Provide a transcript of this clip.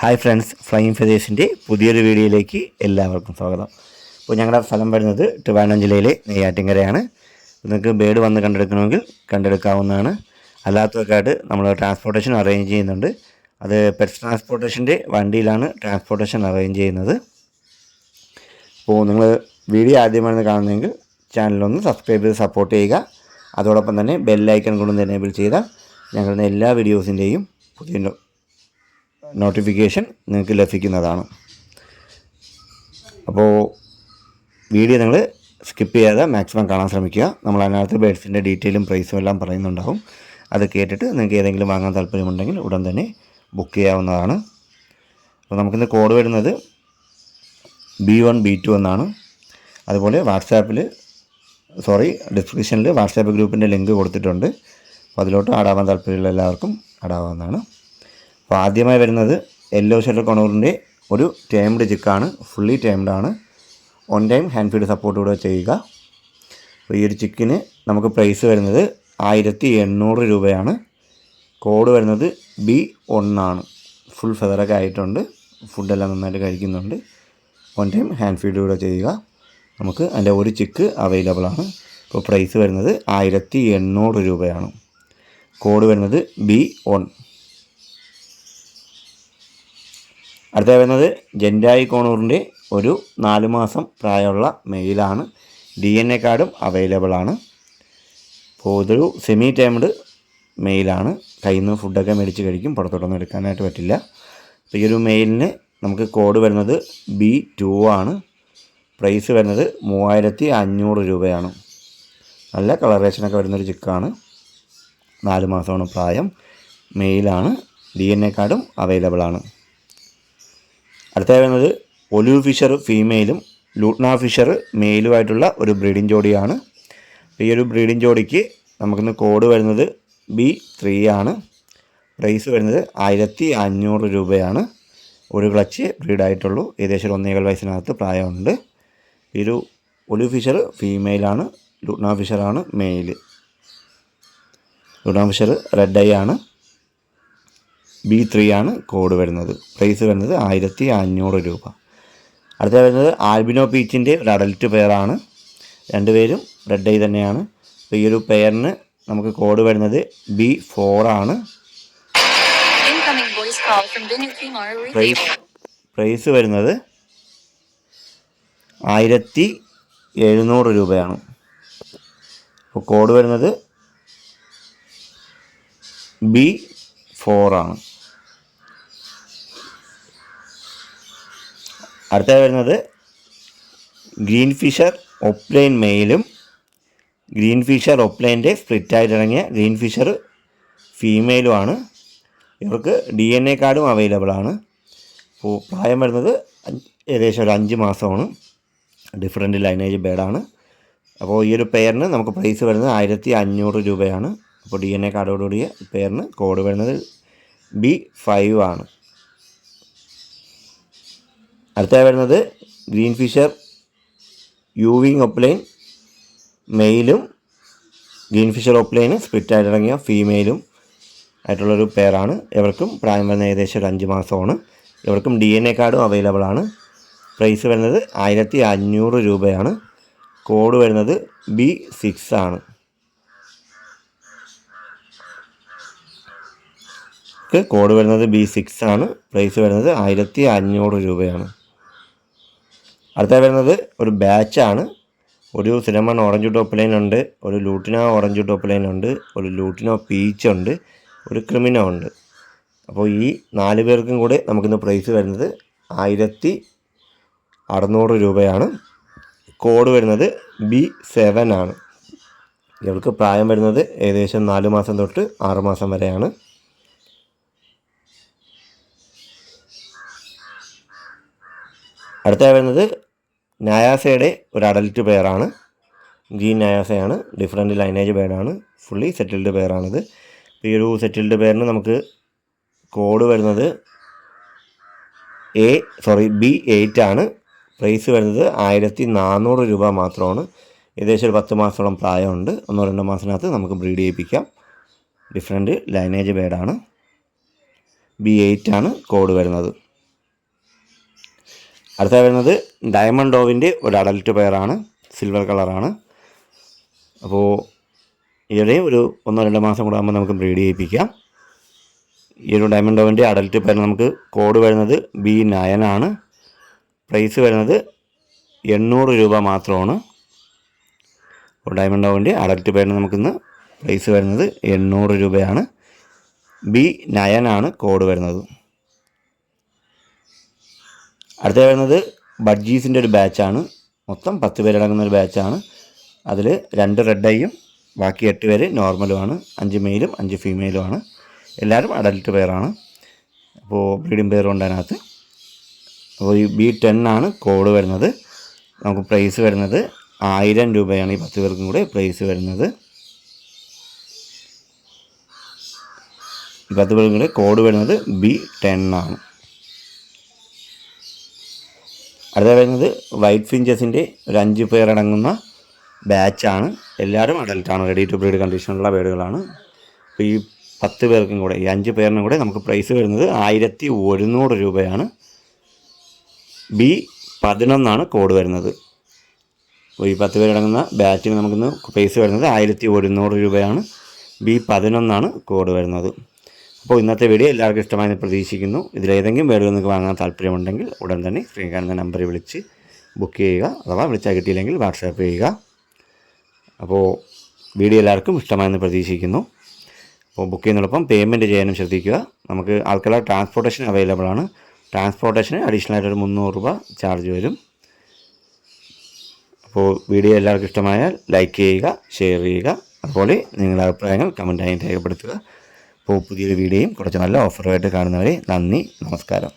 Hi friends flying ഫെതേഴ്സിന്റെ പുതിയൊരു വീഡിയോയിലേക്ക് എല്ലാവർക്കും സ്വാഗതം. അപ്പോൾ ഞങ്ങളുടെ സ്ഥലം വരുന്നത് ട്രിവാൻഡ്രം ജില്ലയിലെ നെയ്യാറ്റിങ്കരയാണ് നിങ്ങൾക്ക് ബേഡ് വന്ന് കണ്ടെടുക്കണമെങ്കിൽ കണ്ടെടുക്കാവുന്നതാണ്. അല്ലാത്തവർക്കായിട്ട് നമ്മൾ ട്രാൻസ്പോർട്ടേഷൻ അറേഞ്ച് ചെയ്യുന്നുണ്ട്. അത് പെറ്റ്സ് ട്രാൻസ്പോർട്ടേഷന്റെ വണ്ടിയിലാണ് ട്രാൻസ്പോർട്ടേഷൻ അറേഞ്ച് ചെയ്യുന്നത്. അപ്പോൾ നിങ്ങൾ വീഡിയോ ആദ്യമാണ് കാണുന്നതെങ്കിൽ ചാനലൊന്ന് സബ്സ്ക്രൈബ് ചെയ്ത് സപ്പോർട്ട് ചെയ്യുക. അതോടൊപ്പം തന്നെ ബെല്ലൈക്കൺ കൊണ്ടൊന്ന് എനേബിൾ ചെയ്താൽ ഞങ്ങളുടെ എല്ലാ വീഡിയോസിന്റെയും പുതിയ നോട്ടിഫിക്കേഷൻ നിങ്ങൾക്ക് ലഭിക്കുന്നതാണ്. അപ്പോൾ വീഡിയോ നിങ്ങൾ സ്കിപ്പ് ചെയ്യാതെ മാക്സിമം കാണാൻ ശ്രമിക്കുക. നമ്മൾ അതിനകത്ത് ബേഡ്സിന്റെ ഡീറ്റെയിലും പ്രൈസും എല്ലാം പറയുന്നുണ്ടാവും. അത് കേട്ടിട്ട് നിങ്ങൾക്ക് ഏതെങ്കിലും വാങ്ങാൻ താല്പര്യമുണ്ടെങ്കിൽ ഉടൻ തന്നെ ബുക്ക് ചെയ്യാവുന്നതാണ്. അപ്പോൾ നമുക്കിന്ന് കോഡ് വരുന്നത് ബി വൺ ബി ടു എന്നാണ്. അതുപോലെ വാട്സാപ്പിൽ സോറി ഡിസ്ക്രിപ്ഷനിൽ വാട്സാപ്പ് ഗ്രൂപ്പിന്റെ ലിങ്ക് കൊടുത്തിട്ടുണ്ട്. അപ്പോൾ അതിലോട്ട് ആടാവാൻ താല്പര്യമുള്ള എല്ലാവർക്കും ആടാവാവുന്നതാണ് അപ്പോൾ ആദ്യമായി വരുന്നത് യെല്ലോ ഷെല്ലർ കൊണൂറിന്റെ ഒരു ടേംഡ് ചിക്കാണ് ഫുള്ളി ടേംഡ് ആണ്. On time hand feed support കൂടെ ചെയ്യുക. അപ്പോൾ ഈ ഒരു ചിക്കിന് നമുക്ക് പ്രൈസ് വരുന്നത് ആയിരത്തി എണ്ണൂറ് രൂപയാണ്. കോഡ് വരുന്നത് ബി ഒന്നാണ് ഫുൾ ഫെതറൊക്കെ ആയിട്ടുണ്ട്. ഫുഡെല്ലാം നന്നായിട്ട് കഴിക്കുന്നുണ്ട്. വൺ ടൈം ഹാൻഡ് ഫീഡ് കൂടെ ചെയ്യുക. നമുക്ക് അതിന്റെ ഒരു ചിക്ക് അവൈലബിൾ ആണ്. ഇപ്പോൾ പ്രൈസ് വരുന്നത് ആയിരത്തി എണ്ണൂറ് രൂപയാണ്. കോഡ് വരുന്നത് ബി ഒൺ അടുത്ത വരുന്നത് ജെൻഡായി കോണൂറിന്റെ ഒരു നാല് മാസം പ്രായമുള്ള മെയിലാണ്. ഡി എൻ എ കാർഡും അവൈലബിളാണ് അപ്പോൾ ഇതൊരു സെമി ടൈംഡ് മെയിലാണ്. കയ്യിൽ നിന്ന് ഫുഡൊക്കെ മേടിച്ച് കഴിക്കും. പുറത്തോട്ടൊന്നും എടുക്കാനായിട്ട് പറ്റില്ല. അപ്പോൾ ഈ ഒരു മെയിലിന് നമുക്ക് കോഡ് വരുന്നത് ബി ടു ആണ്. പ്രൈസ് വരുന്നത് മൂവായിരത്തി അഞ്ഞൂറ് രൂപയാണ്. നല്ല കളറേഷനൊക്കെ വരുന്നൊരു ചിക്കാണ്. നാല് മാസമാണ് പ്രായം. മെയിലാണ്. ഡി എൻ എ കാർഡും അവൈലബിൾ ആണ്. അടുത്ത വരുന്നത് ഒലിവ് ഫിഷർ ഫീമെയിലും ലൂട്ട്ന ഫിഷർ മെയിലുമായിട്ടുള്ള ഒരു ബ്രീഡിംഗ് ജോഡിയാണ്. ഈ ഒരു ബ്രീഡിംഗ് ജോഡിക്ക് നമുക്കിന്ന് കോഡ് വരുന്നത് ബി ത്രീ ആണ്. പ്രൈസ് വരുന്നത് ആയിരത്തി അഞ്ഞൂറ് രൂപയാണ്. ഒരു ക്ലച്ച് ബ്രീഡായിട്ടുള്ളൂ. ഏകദേശം ഒന്നേകാൽ വയസ്സിനകത്ത് പ്രായമുണ്ട്. ഈ ഒരു ഒലിവ് ഫിഷർ ഫീമെയിലാണ് lutino ഫിഷറാണ് male lutino Fischer red eye ആണ്. ബി ത്രീ ആണ് കോഡ് വരുന്നത്. പ്രൈസ് വരുന്നത് ആയിരത്തി അഞ്ഞൂറ് രൂപ. അടുത്ത വരുന്നത് ആൽബിനോ പീച്ചിന്റെ ഒരു അഡൽറ്റ് പെയറാണ് രണ്ടുപേരും റെഡ് ഐ തന്നെയാണ്. അപ്പോൾ ഈ ഒരു പെയറിന് നമുക്ക് കോഡ് വരുന്നത് ബി ഫോർ ആണ്. പ്രൈസ് പ്രൈസ് വരുന്നത് ആയിരത്തി എഴുന്നൂറ് രൂപയാണ്. അപ്പോൾ കോഡ് വരുന്നത് ബി ഫോറാണ് അടുത്ത വരുന്നത് ഗ്രീൻ ഫിഷർ ഒപ്ലൈൻ മെയിലും ഗ്രീൻ ഫിഷർ ഒപ്ലൈന്റെ സ്പ്ലിറ്റായിട്ട് ഇറങ്ങിയ ഗ്രീൻ ഫിഷർ ഫീമെയിലുമാണ്. ഇവർക്ക് ഡി എൻ എ കാർഡും അവൈലബിൾ ആണ് അപ്പോൾ പ്രായം വരുന്നത് ഏകദേശം ഒരു അഞ്ച് മാസമാണ്. ഡിഫറെന്റ് ലൈനേജ് ബേഡാണ്. അപ്പോൾ ഈ ഒരു പെയറിന് നമുക്ക് പ്രൈസ് വരുന്നത് ആയിരത്തി അഞ്ഞൂറ് രൂപയാണ്. അപ്പോൾ ഡി എൻ എ കാർഡോടുകൂടിയ പെയറിന് കോഡ് വരുന്നത് ബി ഫൈവ് ആണ്. അടുത്ത വരുന്നത് ഗ്രീൻ ഫിഷർ യൂവിങ് ഒപ്ലൈൻ മെയിലും ഗ്രീൻ ഫിഷർ ഒപ്ലൈന് സ്പ്ലിറ്റായിട്ട് ഇറങ്ങിയ ഫീമെയിലും ആയിട്ടുള്ളൊരു പെയറാണ് ഇവർക്കും പ്രായം വരുന്ന ഏകദേശം ഒരു അഞ്ച് മാസമാണ്. ഇവർക്കും ഡി എൻ എ കാർഡും അവൈലബിൾ ആണ്. പ്രൈസ് വരുന്നത് ആയിരത്തി അഞ്ഞൂറ് രൂപയാണ്. കോഡ് വരുന്നത് ബി സിക്സ് ആണ്. കോഡ് വരുന്നത് ബി സിക്സ് ആണ്. പ്രൈസ് വരുന്നത് ആയിരത്തി അഞ്ഞൂറ് രൂപയാണ്. അടുത്ത വരുന്നത് ഒരു ബാച്ചാണ് ഒരു സിനിമ ഓറഞ്ച് ടോപ്പ് ലൈൻ ഉണ്ട് ഒരു ലൂട്ടിനോ ഓറഞ്ച് ടോപ്പ് ലൈൻ ഉണ്ട് ഒരു ലൂട്ടിനോ പീച്ച് ഉണ്ട് ഒരു ക്രിമിനോ ഉണ്ട്. അപ്പോൾ ഈ നാല് പേർക്കും കൂടെ നമുക്കിന്ന് പ്രൈസ് വരുന്നത് ആയിരത്തി അറുന്നൂറ് രൂപയാണ്. കോഡ് വരുന്നത് ബി സെവൻ ആണ്. ഇവർക്ക് പ്രായം വരുന്നത് ഏകദേശം നാല് മാസം തൊട്ട് ആറ് മാസം വരെയാണ്. അടുത്ത വരുന്നത് നയാസയുടെ ഒരു അഡൽറ്റ് പെയറാണ് ഗ്രീൻ നയാസയാണ് ഡിഫറെന്റ് ലൈനേജ് പെയറാണ് ഫുള്ളി സെറ്റിൽഡ് പെയറാണിത് ഈ ഒരു സെറ്റിൽഡ് പെയറിന് നമുക്ക് കോഡ് വരുന്നത് എ സോറി ബി എയ്റ്റ് ആണ്. പ്രൈസ് വരുന്നത് ആയിരത്തി നാനൂറ് രൂപ മാത്രമാണ്. ഏകദേശം ഒരു പത്ത് മാസത്തോളം പ്രായമുണ്ട്. ഒന്നോ രണ്ടോ മാസത്തിനകത്ത് നമുക്ക് ബ്രീഡ് ചെയ്യിപ്പിക്കാം. ഡിഫറെന്റ് ലൈനേജ് ബേഡാണ് ബി എയ്റ്റ് ആണ് കോഡ് വരുന്നത്. അടുത്ത വരുന്നത് ഡയമണ്ട് ഡോവിന്റെ ഒരു അഡൽട്ട് പെയറാണ് സിൽവർ കളറാണ് അപ്പോൾ ഇവരെയും ഒരു ഒന്നോ രണ്ടോ മാസം കൂടെ ആകുമ്പോൾ നമുക്ക് ബ്രീഡ് ചെയ്യിപ്പിക്കാം. ഈ ഒരു ഡയമണ്ട് ഡോവിന്റെ അഡൽട്ട് പെയർ നമുക്ക് കോഡ് വരുന്നത് ബി നയനാണ് പ്രൈസ് വരുന്നത് എണ്ണൂറ് രൂപ മാത്രമാണ്. ഡയമണ്ട് ഡോവിന്റെ അഡൽട്ട് പെയറിന് നമുക്കിന്ന് പ്രൈസ് വരുന്നത് എണ്ണൂറ് രൂപയാണ്. ബി നയനാണ് കോഡ് വരുന്നത്. അടുത്ത വരുന്നത് ബഡ്ജീസിന്റെ ഒരു ബാച്ചാണ്. മൊത്തം പത്ത് പേരടങ്ങുന്ന ഒരു ബാച്ചാണ്. അതിൽ രണ്ട് റെഡ് ഐയും ബാക്കി എട്ട് പേര് നോർമലുമാണ് അഞ്ച് മെയിലും അഞ്ച് ഫീമെയിലുമാണ് എല്ലാവരും അഡൽട്ട് പെയറാണ് അപ്പോൾ ബ്രീഡിംഗ് പെയർ ഉണ്ട് അതിനകത്ത്. അപ്പോൾ ഈ ബി ടെൻ ആണ് കോഡ് വരുന്നത്. നമുക്ക് പ്രൈസ് വരുന്നത് ആയിരം രൂപയാണ് ഈ പത്ത് പേർക്കും കൂടെ പ്രൈസ് വരുന്നത്. ഈ പത്ത് പേർക്കും കൂടെ കോഡ് വരുന്നത് ബി ടെൻ ആണ്. അടുത്ത വരുന്നത് വൈറ്റ് ഫിഞ്ചസിന്റെ ഒരു അഞ്ച് പേരടങ്ങുന്ന ബാച്ചാണ് എല്ലാവരും അഡൽട്ടാണ് റെഡി ടു ബ്രീഡ് കണ്ടീഷനുള്ള ബേഡുകളാണ് അപ്പോൾ ഈ പത്ത് പേർക്കും കൂടെ ഈ അഞ്ച് പേരിനും കൂടെ നമുക്ക് പ്രൈസ് വരുന്നത് ആയിരത്തി ഒരുന്നൂറ് രൂപയാണ്. ബി പതിനൊന്നാണ് കോഡ് വരുന്നത്. അപ്പോൾ ഈ പത്ത് പേരടങ്ങുന്ന ബാച്ചിന് നമുക്കിന്ന് പ്രൈസ് വരുന്നത് ആയിരത്തി ഒരുന്നൂറ് രൂപയാണ്. ബി പതിനൊന്നാണ് കോഡ് വരുന്നത്. അപ്പോൾ ഇന്നത്തെ വീഡിയോ എല്ലാവർക്കും ഇഷ്ടമായെന്ന് പ്രതീക്ഷിക്കുന്നു. ഇതിലേതെങ്കിലും വീഡിയോ നിങ്ങൾക്ക് വാങ്ങാൻ താല്പര്യമുണ്ടെങ്കിൽ ഉടൻ തന്നെ സ്ക്രീൻ കാണുന്ന നമ്പറിൽ വിളിച്ച് ബുക്ക് ചെയ്യുക അഥവാ വിളിച്ചാൽ കിട്ടിയില്ലെങ്കിൽ വാട്സാപ്പ് ചെയ്യുക. അപ്പോൾ വീഡിയോ എല്ലാവർക്കും ഇഷ്ടമായെന്ന് പ്രതീക്ഷിക്കുന്നു. അപ്പോൾ ബുക്ക് ചെയ്യുന്നതോടൊപ്പം പേയ്മെന്റ് ചെയ്യാനും ശ്രദ്ധിക്കുക. നമുക്ക് ആൾക്കാരുടെ ട്രാൻസ്പോർട്ടേഷൻ അവൈലബിൾ ആണ്. ട്രാൻസ്പോർട്ടേഷന് അഡീഷണൽ ആയിട്ട് ഒരു മുന്നൂറ് രൂപ ചാർജ് വരും. അപ്പോൾ വീഡിയോ എല്ലാവർക്കും ഇഷ്ടമായാൽ ലൈക്ക് ചെയ്യുക ഷെയർ ചെയ്യുക. അതുപോലെ നിങ്ങളുടെ അഭിപ്രായങ്ങൾ കമന്റായി രേഖപ്പെടുത്തുക. അപ്പോൾ പുതിയൊരു വീഡിയോയും കുറച്ച് നല്ല ഓഫറുമായിട്ട് കാണുന്നവരെ നന്ദി നമസ്കാരം.